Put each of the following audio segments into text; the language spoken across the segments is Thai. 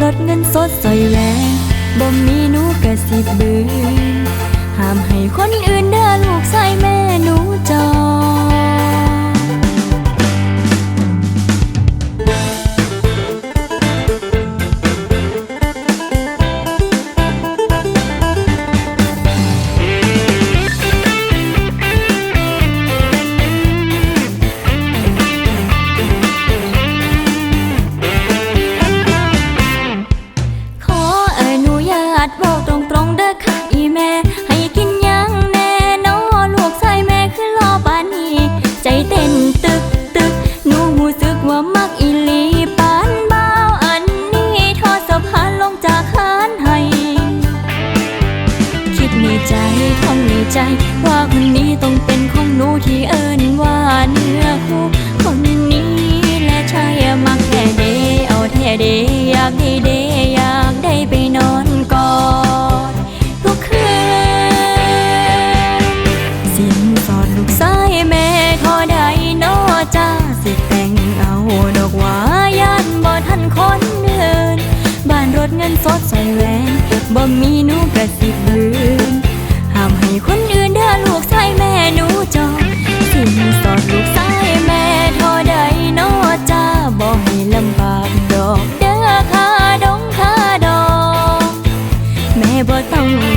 รถเงินสดสอยแหวนบ่มีหนูกะสิบบือห้ามให้คนอื่นเด้อลูกใส่แม่หนู นุญาตบอกตรงๆเด้อค่ะอีแม่ ให้กินยังแน่นอลูกใส่แม่คือรอปานนี้ ใจเต้นตึกตึกหนูหูสึกว่ามักอีหลีปานเบาอันนี้ทอดสะพานลงจากคานให้คิดในใจท่องในใจ ว่าคนนี้ต้องเป็นของหนูที่เอิ้นว่าเนื้อคู่คนนี้และใช่มักแท้เดเอาแท้เดอยากได้เด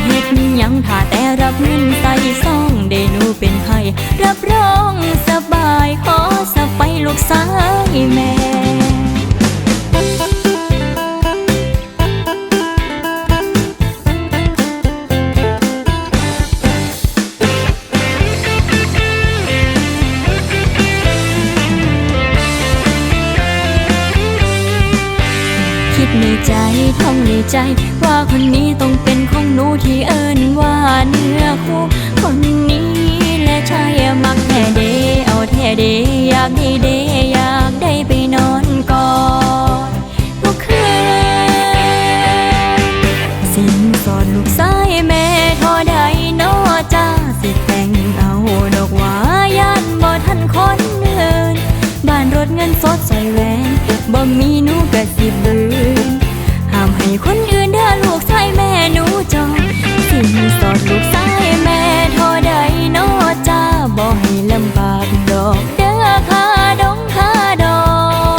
เฮ็ดยังถ้าแต่รับเงินใส่ซองได้หนูเป็นไครับรองสบายขอสไปลูกสายแม่ ดในใจท่องในใจ ว่าคนนี้ต้องเป็นของหนูที่เอิ้นว่าเนื้อคู่คนนี้และใช่มักแท้เด เอาแท้เด อยากได้เด อยากได้ไปนอนกอดทุกคืนสินสอดลูกสายแม่ทอใดนอจ้าสิแต่งเอาดอกวายันบ่ทันคนเดินบ้านรถเงินสดใส่แหวนบ่มีหนูกะสิบืนห้ามให้ คนอื่นเด้อลูกชายแม่หนูจองสินสอดลูกชายแม่ทอใดนอจ้าบ่ให้ลำบากดอกเด้อค่าดองค่าดอ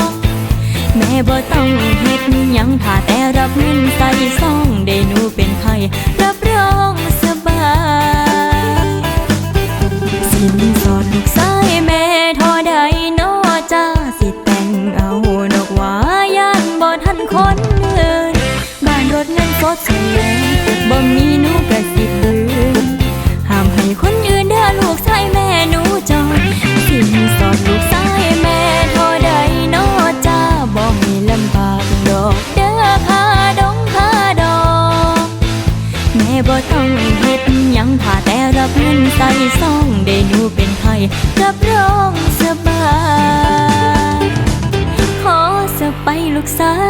กแม่บ่ต้องเฮ็ดยังถ้าแต่รับเงินใส่ซองได้หนูเป็นไผรับรองสบายสินสอด สดใส่นบ่มีหนูกะสิบืนห้ามให้คนอื่นเด้อลูกชายแม่หนูจองสินสอดลูกสายแม่ท่อใดนอจ้าบ่ให้ลำบากดอกเด้อค่าดงค่าดอกแม่บ่ต้องเฮ็ดหยังถ้าแต่รับเงินใส่ซองได้หนูเป็นไผรับรองสบายขอสไปลูกสาย